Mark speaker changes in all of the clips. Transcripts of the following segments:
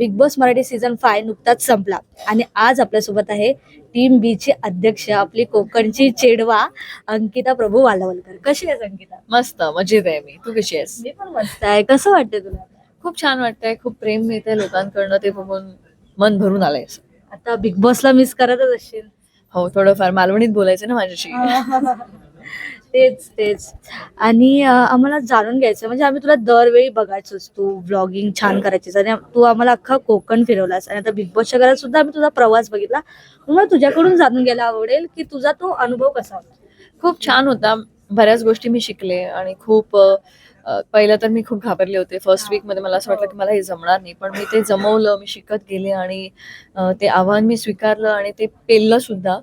Speaker 1: Big Boss Marathi season five नुकताच संपला. आणि आज आपल्यासोबत आहे टीम बी ची अध्यक्ष आपली कोकणची चेडवा अंकिता प्रभू वालावलकर. कशी आहेस अंकिता?
Speaker 2: मस्त मजेत आहे मी. तू कशी आहेस?
Speaker 1: मी पण मस्त आहे. कसं वाटतंय तुला?
Speaker 2: खूप छान वाटतंय. खूप प्रेम मिळतंय लोकांकडनं ते बघून मन भरून आलंय.
Speaker 1: आता बिग बॉसला मिस करतच असशील.
Speaker 2: हो थोडंफार मालवणीत बोलायचं ना माझ्याशी.
Speaker 1: तेच तेच. आणि अं, आम्हाला जाणून घ्यायचं म्हणजे आम्ही तुला दरवेळी बघायचोच तू व्लॉगिंग छान करायचीस. आणि तू आम्हाला अख्खा कोकण फिरवलास. आणि आता बिग बॉसच्या घरात सुद्धा आम्ही तुझा प्रवास बघितला. मला तुझ्याकडून जाणून घ्यायला आवडेल की तुझा तो अनुभव कसा होता?
Speaker 2: खूप छान होता. बऱ्याच गोष्टी मी शिकले आणि खूप अ, पहिलं तर मी खूप घाबरले होते. फर्स्ट वीकमध्ये मला असं वाटलं की मला हे जमणार नाही. पण मी ते जमवलं मी शिकत गेले आणि ते आव्हान मी स्वीकारलं आणि ते पेललं सुद्धा.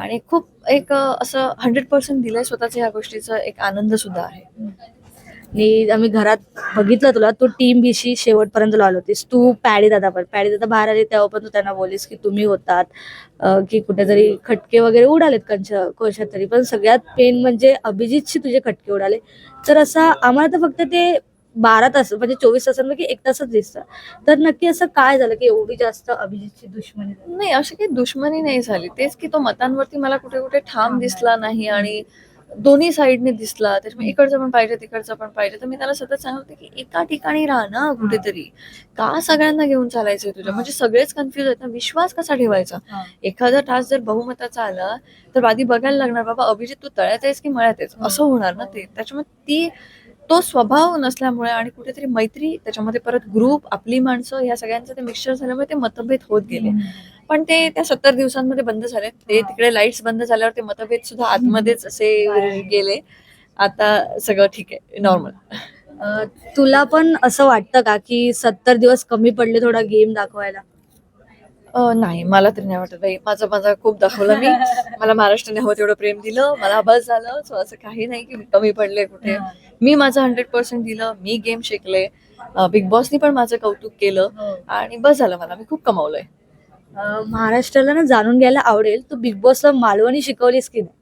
Speaker 2: आणि खूप एक असं हंड्रेड पर्सेंट दिलंय स्वतःच्या ह्या गोष्टीचा एक आनंद सुद्धा आहे.
Speaker 1: आणि आम्ही घरात बघितलं तुला तू टीम बीशी शेवटपर्यंत लावली होतीस. तू पॅडी दादा पण पॅडी दादा बाहेर आले तेव्हा पण तू त्यांना बोलीस की तुम्ही होतात की कुठेतरी खटके वगैरे उडालेत कंश कोशात तरी पण सगळ्यात पेन म्हणजे अभिजितशी तुझे खटके उडाले. तर असा आम्हाला तर फक्त ते बारा तास म्हणजे चोवीस तासांपैकी एक तासच दिसतं. तर नक्की असं काय झालं की एवढी जास्त अभिजितची दुश्मनी
Speaker 2: नाही अशी काही दुश्मनी नाही झाली. तेच की तो मतांवरती मला कुठे कुठे ठाम दिसला नाही आणि दोन्ही साईडने दिसला त्याच्यामुळे इकडचं पण पाहिजे तिकडचं पण पाहिजे. तर मी त्याला सतत सांगत होते की एका ठिकाणी राहा ना कुठेतरी. का सगळ्यांना घेऊन चालायचंय तुझ्या? म्हणजे सगळेच कन्फ्युज आहेत ना. विश्वास कसा ठेवायचा. एखादा टास्क जर बहुमताचा आला तर आधी बघायला लागणार बाबा अभिजित तू तळ्यात आहेस की मळ्यात आहेस? असं होणार ना ते. त्याच्यामुळे ती तो स्वभाव नसल्यामुळे आणि कुठेतरी मैत्री त्याच्यामध्ये परत ग्रुप आपली माणसं या सगळ्यांचं ते मिक्सचर झाल्यामुळे ते मतभेद होत गेले. पण ते त्या सत्तर दिवसांमध्ये बंद झाले ते तिकडे लाईट्स बंद झाल्यावर ते मतभेद सुद्धा आतमध्येच असे गेले. आता सगळं ठीक आहे. नॉर्मल
Speaker 1: तुला पण असं वाटतं का की सत्तर दिवस कमी पडले थोडा गेम दाखवायला?
Speaker 2: नाही मला तरी नाही वाटत बाई. माझं माझं खूप दाखवलं मी. मला महाराष्ट्राने हवं तेवढं प्रेम दिलं. मला बस झालं. सो असं काही नाही की कमी पडले कुठे. मी माझं हंड्रेड पर्सेंट दिलं. मी गेम शिकले. बिग बॉसनी पण माझं कौतुक केलं. आणि बस झालं मला. मी खूप कमावलंय.
Speaker 1: महाराष्ट्राला ना जाणून घ्यायला आवडेल. तू बिग बॉसला मालवणी शिकवलीस की नाही?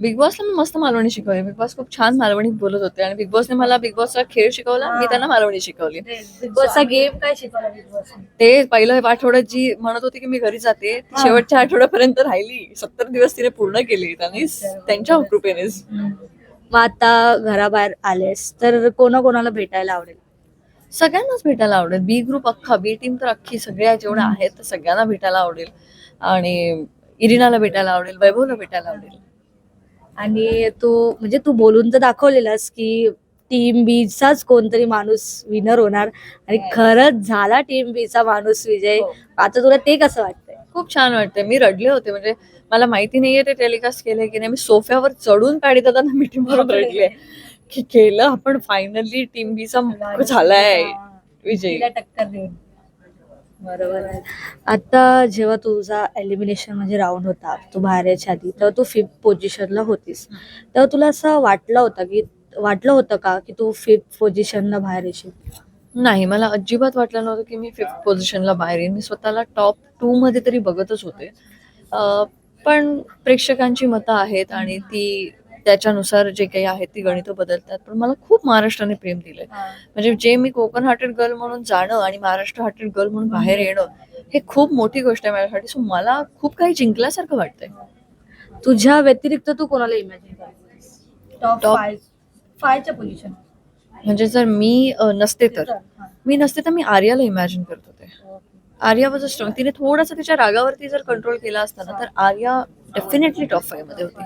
Speaker 2: बिग बॉसला मी मस्त मालवणी शिकवली. बिग बॉस खूप छान मालवणीत बोलत होते आणि बिग बॉसने मला बिग बॉसचा खेळ शिकवला मी त्यांना मालवणी शिकवली.
Speaker 1: बिग बॉसचा गेम काय शिकवला बिग बॉस
Speaker 2: ते पहिलं आठवड्यात जी म्हणत होती की मी घरी जाते ती शेवटच्या आठवड्यापर्यंत राहिली. सत्तर दिवस तिने पूर्ण केली. त्यांनी त्यांच्या कृपेनेच.
Speaker 1: मग आता घराबाहेर आलेस तर कोणा कोणाला भेटायला आवडेल?
Speaker 2: सगळ्यांनाच भेटायला आवडेल. बी ग्रुप अख्खा बी टीम तर अख्खी सगळ्या जेवढ्या आहेत त्या सगळ्यांना भेटायला आवडेल. आणि इरिनाला भेटायला आवडेल वैभवला भेटायला आवडेल.
Speaker 1: आणि तू म्हणजे तू बोलून तर दाखवलेलास की टीम बीचाच कोणतरी माणूस विनर होणार. आणि खरंच झाला टीम बीचा माणूस विजय.
Speaker 2: हो.
Speaker 1: आता तुला ते कसं वाटतंय?
Speaker 2: खूप छान वाटतंय. मी रडले होते. म्हणजे मला माहिती नाहीये ते टेलिकास्ट केले की नाही. मी सोफ्यावर चढून पॅडी दादांना मिटिंग करून रडले. की केलं आपण फायनली टीम बीचा झालाय. विजय.
Speaker 1: टक्कर देऊन. बरोबर आहे. आता जेव्हा तुझा एलिमिनेशन म्हणजे राऊंड होता तू बाहेर यायच्या आधी तेव्हा तू फिफ्थ पोझिशनला होतीस. तेव्हा तुला असं वाटलं होतं की वाटलं होतं का की तू फिफ्थ पोझिशनला बाहेर येशील?
Speaker 2: नाही मला अजिबात वाटलं नव्हतं की मी फिफ्थ पोझिशनला बाहेर येईन. मी स्वतःला टॉप टू मध्ये तरी बघतच होते. पण प्रेक्षकांची मतं आहेत आणि ती त्याच्यानुसार जे काही आहेत ती गणितं बदलतात. पण मला खूप महाराष्ट्राने प्रेम दिलंय. म्हणजे जे मी कोकण हार्टेड गर्ल म्हणून जाणं आणि महाराष्ट्र हार्टेड गर्ल म्हणून बाहेर येणं हे खूप मोठी गोष्ट आहे माझ्यासाठी. सो मला खूप काही जिंकल्यासारखं वाटतंय.
Speaker 1: तुझ्या व्यतिरिक्त तू कोणाला इमॅजिन टॉप फायच्या पोझिशन
Speaker 2: म्हणजे जर मी नसते तर. मी नसते तर मी आर्याला इमॅजिन करत होते. आर्या वॉज अ स्ट्रॉंग तिने थोडासा तिच्या रागावरती जर कंट्रोल केला असता ना तर आर्या डेफिनेटली टॉप फाईव्हमध्ये होती.